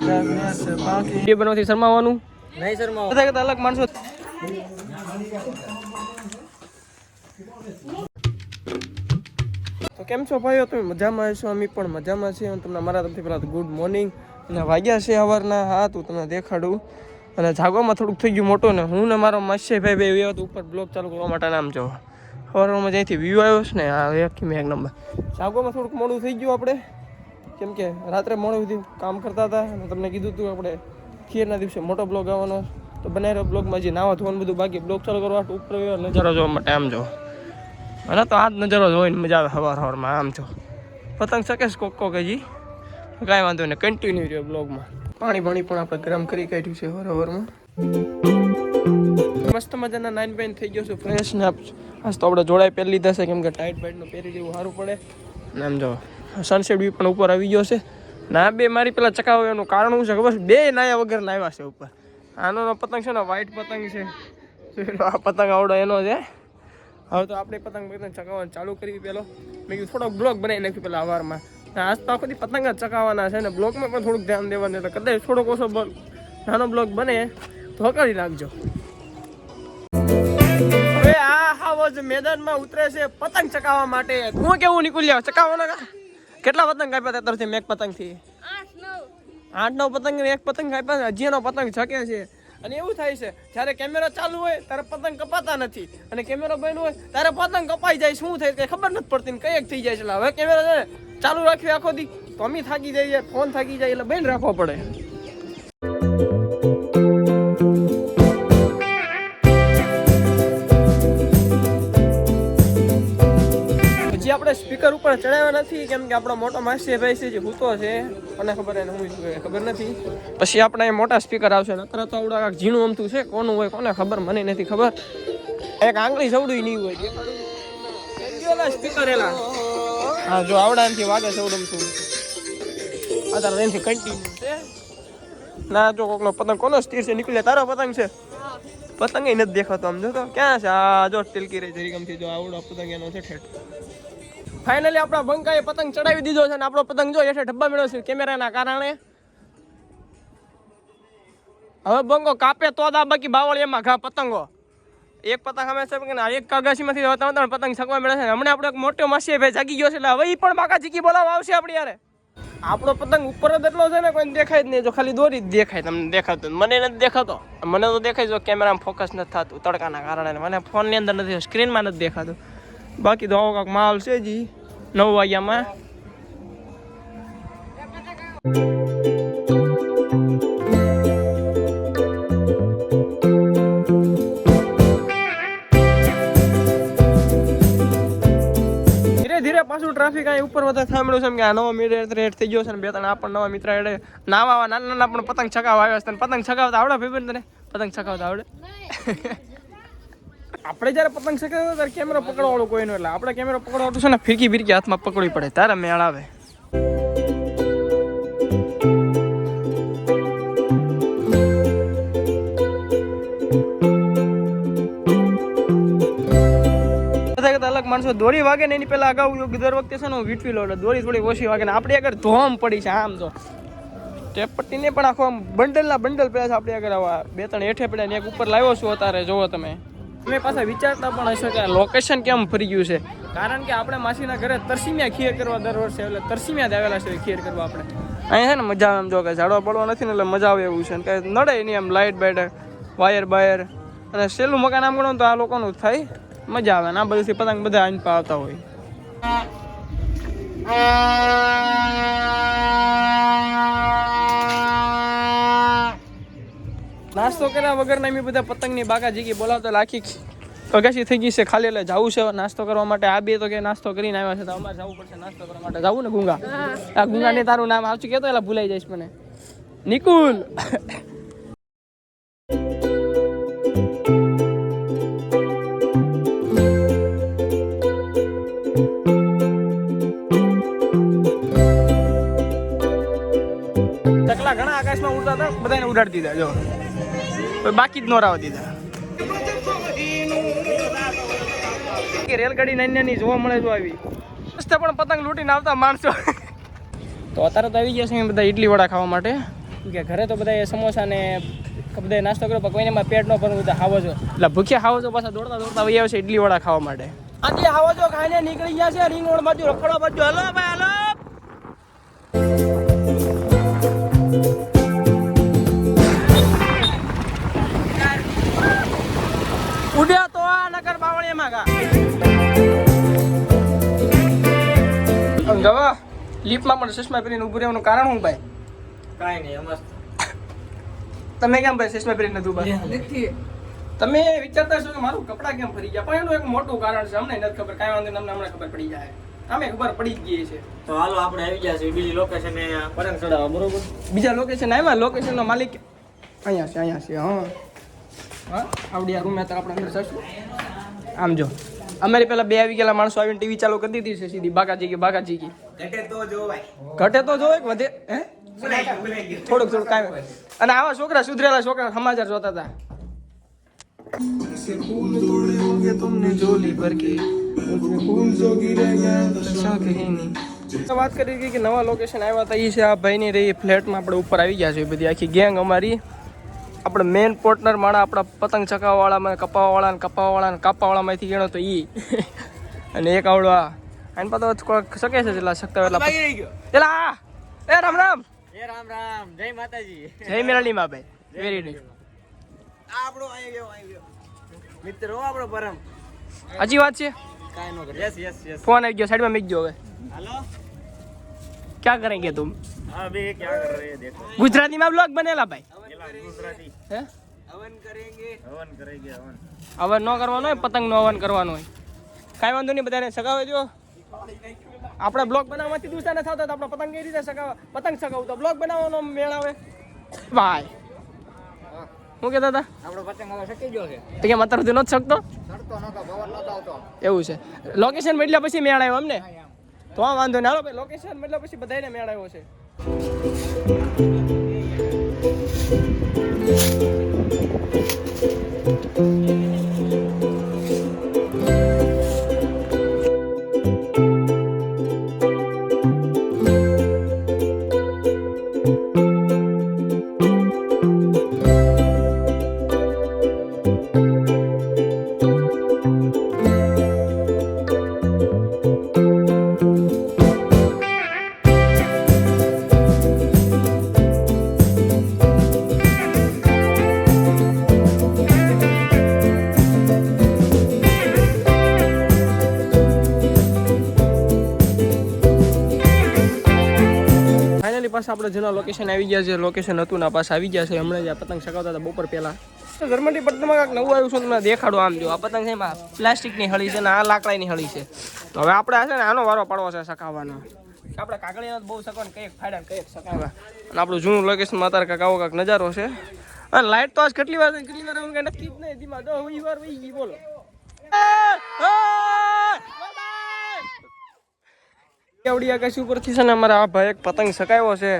Video બનાવથી શરમાવાનું? નહીં શર્મા બધા કરતા અલગ માણસો. તો કેમ છો ભાઈઓ? તમે મજામાં છો અમે પણ મજામાં છીએ. અને તમને મારા તરફથી પહેલાં ગુડ મોર્નિંગ અને વાગ્યા છે સવારના. હા તું તમને દેખાડું. અને જાગવામાં થોડુંક થઈ ગયું મોટું ને હું ને મારો માસી ભાઈ બે વ્યવહાર ઉપર બ્લોક ચાલુ કરવા માટે નામ જો. સવારમાં જ્યાંથી વ્યૂ આવ્યો છે ને આ એક મેં એક નંબર. જાગવામાં થોડુંક મોડું થઈ ગયું આપણે. કેમ કે રાત્રે મોડું સુધી કામ કરતા હતા અને તમને કીધું હતું આપણે ખીરના દિવસે મોટો બ્લોગ આવવાનો તો બનાવી રહ્યો બ્લોગમાં જે નાવા ધોવાનું બધું બાકી. બ્લોગ ચાલુ કરવા ઉપર નજારો જોવા માટે આમ જો. મને તો આ જ નજારો જોઈને મજા આવે સવાર સવારમાં, આમ જો. પતંગ શકેશ કોક કોક હજી? કાંઈ વાંધો નહીં કન્ટિન્યુ રહ્યો બ્લોગમાં. પાણી પાણી પણ આપણે ગરમ કરી કાઢ્યું છે હવાર હવારમાં મસ્ત મજાના નાઇન પાઇન થઈ ગયો છે ફ્રેશ ને આજ તો આપણે જોડાઈ પહેરી લીધા છે, કેમ કે ટાઈટ બાઈટનું પહેરી લેવું સારું પડે. ને આમ જો. સનસેટ વ્યૂ પણ ઉપર આવી ગયો છે. ના, બે, મારી પેલા ચકાવવાનું કારણ શું છે, ખબર બે નાયા વગર નાવ્યા છે ઉપર. આનો પતંગ છે ને વ્હાઈટ પતંગ છે. આ પતંગ આવડો એનો છે. હવે તો આપણે પતંગ પતંગ ચકાવવાનું ચાલુ કરી પેલો. મેં કીધું, થોડોક બ્લોક બનાવી નાખ્યું પેલા અવારમાં આજ તો આખો પતંગ જ ચકાવવાના છે ને, બ્લોકમાં પણ થોડુંક ધ્યાન દેવાનું એટલે કદાચ થોડોક ઓછો નાનો બ્લોક બને, તો કરી નાખજો. હવે આ હાવજ મેદાનમાં ઉતરે છે પતંગ ચકાવવા માટે. હું કેવું નીકળ્યા? ચકાવવાના કા? કેટલા પતંગ કાપ્યા હતા તરફથી મેક પતંગથી? આઠ નવ. પતંગ એક પતંગ કાપ્યા હજી એનો પતંગ છકે છે. અને એવું થાય છે જ્યારે કેમેરો ચાલુ હોય ત્યારે પતંગ કપાતા નથી. અને કેમેરો બંધ હોય ત્યારે પતંગ કપાઈ જાય. શું થાય? કઈ ખબર નથી પડતી ને કઈ એક થઈ જાય છે. હવે કેમેરો ચાલુ રાખ્યો આખો દી. તો અમે થાકી જઈએ ફોન થાકી જાય એટલે બંધ રાખવો પડે. આપણે સ્પીકર ઉપર ચડાવ્યા નથી, કેમ કે આપણો મોટો માસી ભાઈ છે જે હૂતો છે, મને ખબર એને હું ખબર નથી. પછી આપણે એ મોટા સ્પીકર આવશે અત્યારે તો આવડા કાંક ઝીણું અમથું છે, કોનું હોય, કોને ખબર, મને નથી ખબર. એક આંગળી સવડું નહીં હોય. સ્પીકર એલા. હા, જો આવડા એમથી વાગે સવડું છું અત્યારે એનથી કન્ટિન્યુ છે. ના, જો કોકનો પતંગ કોનો સ્થિર છે નીકળે તારો પતંગ છે. પતંગ નથી દેખાતો આમ, જો ક્યાં છે? આ, જો તિલકી રહી જરી ગમથી જો આવડો પતંગ એનો છે ઠેઠ. ફાઇનલી આપણા બંકાએ પતંગ ચડાવી દીધો છે અને આપણો પતંગ જો એટલે ઢબ્બા મેળવ્યો છે કેમેરાના કારણે. હવે બંકો કાપે તો દા બાકી એમાં ઘા પતંગો. એક પતંગ અમે છે કે એક કાગાશીમાંથી હવે ત્રણ ત્રણ પતંગ છકવા મળે છે હમણાં આપણે એક મોટો માસી ભાઈ જાગી ગયો છે એટલે હવે એ પણ બાકા ચીકી બોલાવવા આવશે આપણી યારે આપણો પતંગ ઉપર જ એટલો છે ને કોઈને દેખાય જ નહીં, જો ખાલી દોરી જ દેખાય, તમને દેખાતું મને નથી દેખાતો. મને તો દેખાય જો કેમેરામાં ફોકસ નથી થતું તડકાના કારણે. મને ફોનની અંદર નથી સ્ક્રીનમાં નથી દેખાતું. બાકી તો આવો કાંક માલ છે જી નવ વાગ્યામાં ધીરે ધીરે પાછું ટ્રાફિક અહીં ઉપર વધારે થાંભળ્યું છે કે આ નવો મિત્ર રેટ થઈ ગયો છે ને બે ત્રણ આપણને પણ નવા મિત્ર એડે નાવા નાના નાના પણ પતંગ ચગાવવા આવ્યા છે પતંગ છકાવતા આવડે ભાઈ તને પતંગ છકાવતા આવડે? આપણે જ્યારે પતંગ ચગાવતા ત્યારે કેમેરો પકડવાળો કોઈ નહીં એટલે આપણે કેમેરો પકડવાનું છે ને ફિરકી ફિરકી હાથમાં પકડવી પડે. તારે મેળ આવે. અલગ માણસો દોરી વાગે ને એની પહેલા અગાઉ દર વખતે છે ને હું વીટવી લો એટલે દોરી થોડી ઓછી વાગે ને આપણી આગળ ધોમ પડી છે આમ તો. ટેપ પટ્ટીને પણ આખો આમ બંડલના બંડલ પડ્યા છે આપણી આગળ આવા બે ત્રણ હેઠે પડ્યા ને એક ઉપર લાવ્યો છું અત્યારે જોવો તમે. તમે પાછા વિચારતા પણ હશો કે લોકેશન કેમ ફરી ગયું છે? કારણ કે આપણે માસીના ઘરે તરસીમિયા ખીર કરવા દર વર્ષે એટલે તરસીમિયા જ આવેલા છે ખીર કરવા આપણે. અહીંયા છે ને મજા આવે એમ જો કે ઝાડવા પડવા નથી ને એટલે મજા આવે એવું છે ને કાંઈ નડે નહીં આમ લાઇટ બાઇટ વાયર બાયર અને સહેલું મકાન આમ ગણો તો આ લોકોનું થાય. મજા આવે ને આ બધું પતંગ બધા આઈને પાવતા હોય. નાસ્તો કર્યા વગર ના બધા પતંગની બાકા જીગી બોલાવતા લાખી અગાસી થઈ ગઈ છે ખાલી એટલે જવું છે નાસ્તો કરવા માટે. આ બે તો કે નાસ્તો કરીને આવ્યા છે તો અમારે જવું પડશે નાસ્તો કરવા માટે. જવું ને ગુંગા? આ ગુંગા ને તારું નામ આવતું કેતો એટલે ભૂલાઈ જઈશ મને. નિકુલ! ઉડાડી દીધા, જો. બાકી જ નો રાવા દીધા. રેલગાડી નાની નાની જોવા મળે જો આવી. રસ્તે પણ પતંગ લૂંટીને આવતા માણસો. તો અત્યારે તો આવી ગયા છે બધા ઇડલી વડા ખાવા માટે. કે ઘરે તો બધા સમોસા ને બધા નાસ્તો કર્યો, પણ કોઈને પેટ ન ભરવું બધા હાવો છો. એટલે ભૂખ્યા હાવો છો, પાછા દોડતા દોડતા વહી આવશે ઇડલી વડા ખાવા માટે. આજે હાવો છો ખાઈને નીકળી ગયા છે, રીંગણ બાજુ રખડવા બાજુ. હલો ભાઈ, હલો. બાવળિયામાં ગા. ગવા પણ ચશ્મા પહેરીને ઊભું રહેવાનું કારણ શું ભાઈ? કાંઈ નહીં મસ્ત તમે કેમ ભાઈ ચશ્મા પહેરીને નથી ભાઈ તમે વિચારતા છો કે મારું કપડાં કેમ ફરી ગયા? પણ એનું એક મોટું કારણ છે અમને નથી ખબર કાંઈ વાંધો નહીં, અમને હમણાં ખબર પડી જાય. અમે ખબર પડી જ ગઈ છે. તો હાલો આપણે આવી ગયા છે બીજી લોકેશન એ પતંગ ચડાવવા બરોબર? બીજા લોકેશન આવ્યા? લોકેશનનો માલિક અહીંયા છે અહીંયા છે હા. હા આવડી આ રૂમ અત્યારે આપણે અંદર જશું. આમ જો. અમારે પેલા બે આવી ગયેલા માણસો આવીને ટીવી ચાલુ કરી દીધી છે સીધી. બાકાજી કે બાકાજી કે ઘટે તો જોવાય. ઘટે તો જોવાય વધે? હે? થોડુંક થોડુંક કાંઈ અને આવા છોકરા સુધરેલા છોકરા સમાચાર જોતા હતા. વાત કરી કે નવા લોકેશન આવ્યા હતા એ છે આ ભાઈની રહી ફ્લેટમાં આપણે ઉપર આવી ગયા છે બધી આખી ગેંગ અમારી. આપણે મેઇન પોર્ટનર માણા આપણા પતંગ ચકાવવાળામાં કપાવવાળા ને કપાવવાળા ને કાપાવાળામાંથી ગણો તો ઈ. અને એક આવડો આ. આને પાછો કોઈક શકે છે એટલા શકતા એટલા એલા એ રામ રામ. એ રામ રામ. જય માતાજી. જય મેરાલીમાં ભાઈ. વેરી ગુડ આપણો આવી ગયો આવી ગયો. મિત્રો આપણો પરમ. હજી વાત છે? કાઈ નો કરે યસ યસ યસ ફોન આવી ગયો સાઈડમાં મૂકી ગયો હવે. હાલો. ક્યાં કરેંગે તુમ હા બે ક્યાં કર રહે દેખો. ગુજરાતીમાં બ્લોગ બનેલા ભાઈ? હે? હવન કરેંગે. હવન કરેંગે હવન. હવન ન કરવાનો હોય પતંગનો હવન કરવાનો હોય. કાંઈ વાંધો નહીં બધાને સગાવજો આપણે બ્લોગ બનાવવાથી દૂસરા ન થતા તો આપણે પતંગ કઈ રીતે સગાવવા પતંગ સગાવું તો બ્લોગ બનાવવાનો મેળ આવે. ભાઈ. શું કહેતા હતા? આપણો પતંગ હવે શકી ગયો છે. તો કેમ અત્યારથી નથી શકતો? એવું છે. લોકેશન બદલ્યા પછી મેળ આવ્યો અમને તો વાંધો નહીં. હાલો ભાઈ લોકેશન મતલબ પછી બધાને મેળવ્યો છે. Thank પાછા આપણે જૂના લોકેશન આવી ગયા છે લોકેશન હતું ના પાછા આવી ગયા છે હમણાં જ આ પતંગ સગાવતા હતા બપોર પહેલા જર્મની પતંગમાં કાંઈક નવું આવ્યું છે તમને દેખાડો આમ જો આ પતંગ છે એમાં પ્લાસ્ટિકની હળી છે ને આ લાકડાની હળી છે તો હવે આપણે છે ને આનો વારો પાડવો છે સકાવવાનો આપણે કાગળિયા બહુ સકાવવાનું કંઈક ફાયદા કંઈક સકાવવા અને આપણું જૂનું લોકેશનમાં અત્યારે કાંક આવો કાંક નજારો છે અને લાઇટ તો આજ કેટલી વાર કેટલી વાર નક્કી જ નહીં ધીમા દો વાર વહી ગઈ બોલો કેવડી આકાશ ઉપરથી છે ને અમારા આ ભાઈ એક પતંગ સકાયો છે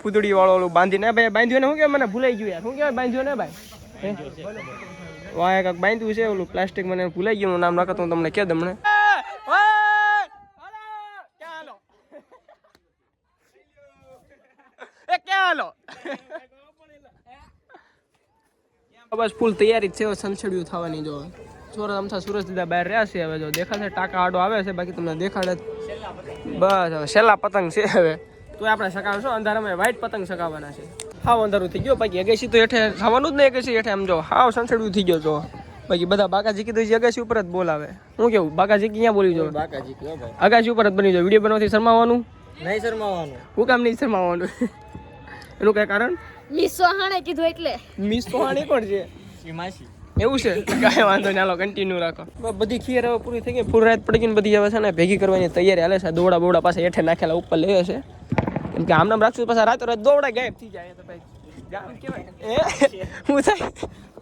ફૂદડી વાળો ઓલું બાંધીને ભાઈ બાંધ્યો ને શું કે મને ભૂલાઈ ગયું યાર. શું કહેવાય બાંધ્યો ને ભાઈ? વાય કાંઈક બાંધ્યું છે ઓલું પ્લાસ્ટિક મને ભૂલાઈ ગયું નામ લખત હું તમને કે તમને હાલો બસ ફૂલ તૈયારી છે સનસડિયું થવાની જો. સુરત અમથા સુરત દીધા બહાર રહ્યા છે હવે જો દેખાશે ટાકા આડો આવે છે બાકી તમને દેખાડે. બસ હવે છેલ્લા પતંગ છે હવે. તો આપણે સકાવશું અંધારામાં વ્હાઈટ પતંગ સકાવવાના છે. હાવ અંધારું થઈ ગયો બાકી અગેસી તો હેઠે થવાનું જ નહીં અગેસી હેઠે આમ જો. હાવ સંસળિયું થઈ ગયો જો. બાકી બધા બાકાજી કીધું છે અગાસી ઉપર જ બોલાવે. હું કેવું? બાકાજી ક્યાં બોલી જવું બાકાજી કયો અગાસી ઉપર જ બની જાય વીડિયો બનાવવાથી શરમાવાનું? નહીં શરમાવાનું. હું કામ નહીં શરમાવાનું? એનું કઈ કારણ? મિસ સોહાણે કીધું એટલે. મિસ સોહાણે કોણ છે? એ માસી. એવું છે? કાંઈ વાંધો નહીં હાલો કન્ટિન્યુ રાખો. બધી ખીર હવે પૂરી થઈ ગઈ. ફૂલ રાત પડી ગઈ ને બધી હવે છે ને ભેગી કરવાની તૈયારી હાલે છે. દોડા બોડા પાસે હેઠે નાખેલા ઉપર લે છે. કેમ કે આમને રાખશું પાછા રાતો રાત દોડા ગાયબ થઈ જાય. તો ભાઈ ગામ કેવાય. એ? હું થાય?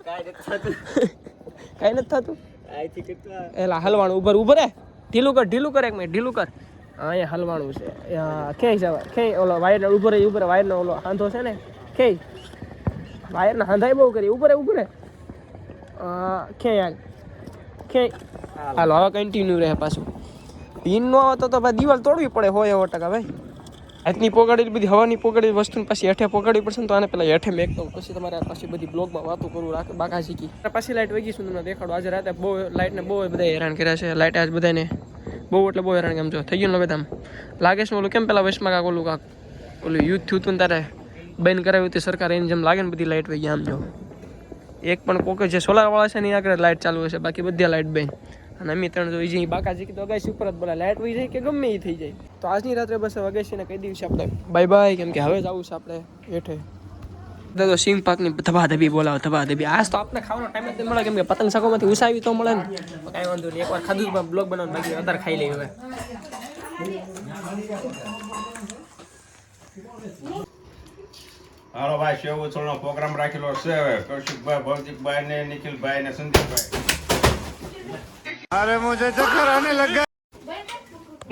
કાંઈ નથી થતું. કાંઈ નથી થતું? એલા હલવાણું ઉભર ઉભર રે ઢીલું કર ઢીલું કર એક મિનિટ ઢીલું કર. અહીંયા હલવાણું છે. ખેઈ હિસાબ ખેઈ ઓલો વાયર ઉપર ઉપર વાયરનો ઓલો હાંધો છે ને? ખેઈ વાયરના હાંધાય બહુ કરી. ઉપર ઉપર કે ખે હાલો. હવે કન્ટિન્યુ રહે પાછું. પિન નો આવતો તો ભાઈ દિવાલ તોડવી પડે હોય એવો ટકા ભાઈ. હાથની પોગાડી બધી હવાની પોગાડી વસ્તુની પાછી હેઠે પોગાડવી પડશે ને તો આને પેલા હેઠે મેકતો પછી તમારે પાછી બધી બ્લોગમાં વાતો કરવું રાખે બાકા શીખી પાછી લાઇટ વગી સુધી તમને દેખાડો. આજે રાતે બહુ લાઇટને બહુ બધા હેરાન કર્યા છે. લાઇટ આજ બધાને બહુ એટલે બહુ હેરાન કેમ છો? થઈ ગયું ને બધા લાગે છે ઓલું કેમ પેલા વચમાં કાંક ઓલું કાંક? ઓલું યુદ્ધ થયું હતું ને તારે? બેન કરાવ્યું હતું સરકાર એની જેમ લાગે ને બધી લાઇટ વહી આમ જો. એક પણ કોકે જે સોલાર વાળા છે એની આગળ લાઇટ ચાલુ હશે બાકી બધી લાઇટ બેન. અને અમે ત્રણ જો જે બાકાજી કીધું અગાસી ઉપર જ બોલા લાઇટ વહી જાય કે ગમે એ થઈ જાય. તો આજની રાત્રે બસ અગાસીને કહી દઈશું આપણે. બાય બાય કેમ કે હવે જ આવું છે આપણે, હેઠે. દાદો તો સિંગ પાકની ધબા ધબી બોલાવો ધબા ધબી આજ તો આપણે ખાવાનો ટાઈમ જ મળે, કેમ કે પતંગ શાકોમાંથી ઉસાવી તો મળે ને. કાંઈ વાંધો નહીં. એકવાર ખાધું બ્લોગ બનાવવાનું બાકી વધારે ખાઈ લઈએ હવે. હાલો ભાઈ શેવ ઉછળનો પ્રોગ્રામ રાખેલો છે હવે. કૌશિકભાઈ ભૌતિકભાઈ ને નિખિલભાઈ ને સંદીપભાઈ.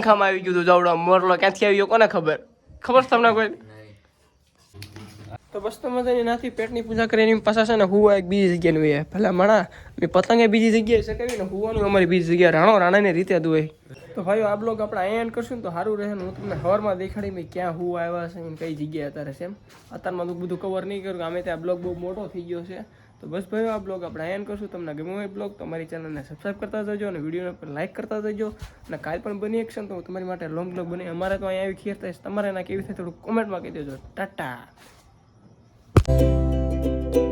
ખામાં આવી ગયું તું જવડો મોરલો ક્યાંથી આવ્યો કોને ખબર? ખબર છે તમને કોઈ? તો બસ તો મજાની નાથી પેટની પૂજા કરી એની પાછા છે ને હુવા એક બીજી જગ્યાનું એ. ભલે મણા, મેં પતંગે બીજી જગ્યાએ ચકાવી ને હુવાનું અમારી બીજી જગ્યાએ રાણો રાણાની રીતે દુએ તો ભાઈઓ, આ બ્લોગ આપણે અહીંયા એન્ડ કરશું ને તો સારું રહે ને હું તમને હવારમાં દેખાડી મેં ક્યાં હું આવ્યા છે કઈ જગ્યાએ અત્યારે છે અત્યારમાં તો બધું કવર નહીં કર્યું અમે ત્યાં બ્લોગ બહુ મોટો થઈ ગયો છે. તો બસ ભાઈઓ, આ બ્લોગ આપણે end કરશું. તમને ગમ્યો હોય બ્લોગ તો અમારી ચેનલને સબસ્ક્રાઈબ કરતા જજો અને વિડીયોને પર લાઈક કરતા જજો. અને કાલ પણ બની એકશન તો હું તમારી માટે લોંગ બ્લોગ બની અમારે તો અહીંયા આવી ખીર થાય તમારે એના કેવી થાય થોડું કોમેન્ટમાં કહી દેજો. ટાટા. Thank you.